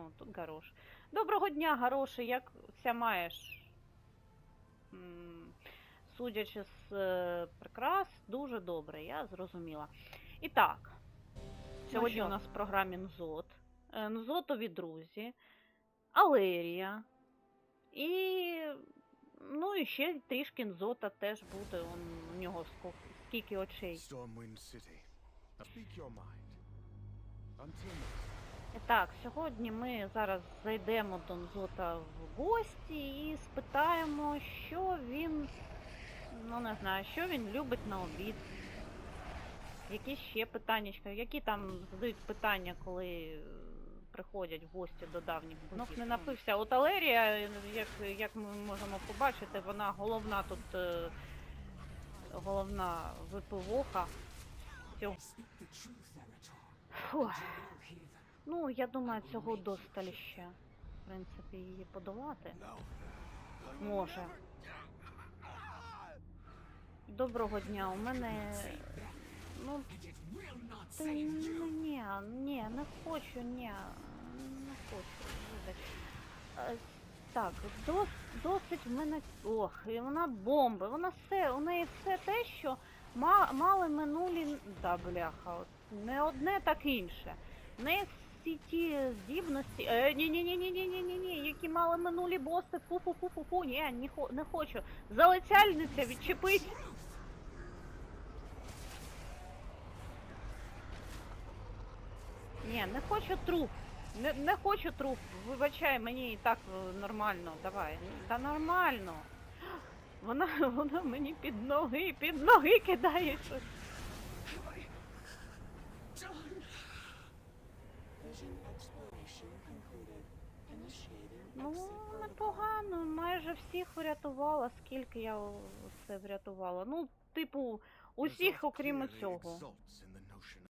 О, тут Гарош. Доброго дня, Гароши, як ся маєш? Судячи з е, прикрас, дуже добре, я зрозуміла. І так, сьогодні що? у нас в програмі Нзот, е, Нзотові друзі, Алерія. І. Ну і ще трішки Нзота теж буде. Он, у нього ско- скільки очей. Stormwind City. Speak your mind. Until next. І Так, сьогодні ми зараз зайдемо до Нзота в гості і спитаємо, що він. Ну не знаю, що він любить на обід. Які ще питання, які там задають питання, коли е, приходять в гості до давніх богів. не напився. От Алерія, як, як ми можемо побачити, вона головна тут е, головна випивоха. Фух. Ну, я думаю, цього досталь ще. В принципі, її подолати може. Доброго дня, у мене. Ну. Та ні, ні, не хочу, ні. Не хочу. вибач. Е, Так, дос, досить в мене. Ох, і вона бомби. Вона все, у неї все те, що ма, мали минулі. Да, бляха, от, не одне, так інше. В неї всі ті здібності. Е, ні, ні, ні, ні, ні, ні, ні, які мали минулі боси. Фу, фу, фу, фу, фу, ні, не, хо, не хочу. Залицяльниця, відчепись. Ні, не хочу труп. Не, не хочу труп. Вибачай, мені і так е, нормально. Давай. Та нормально. Вона, вона мені під ноги, під ноги кидає щось. Ну, непогано, майже всіх врятувала, скільки я це врятувала. Ну, типу, усіх, окрім цього.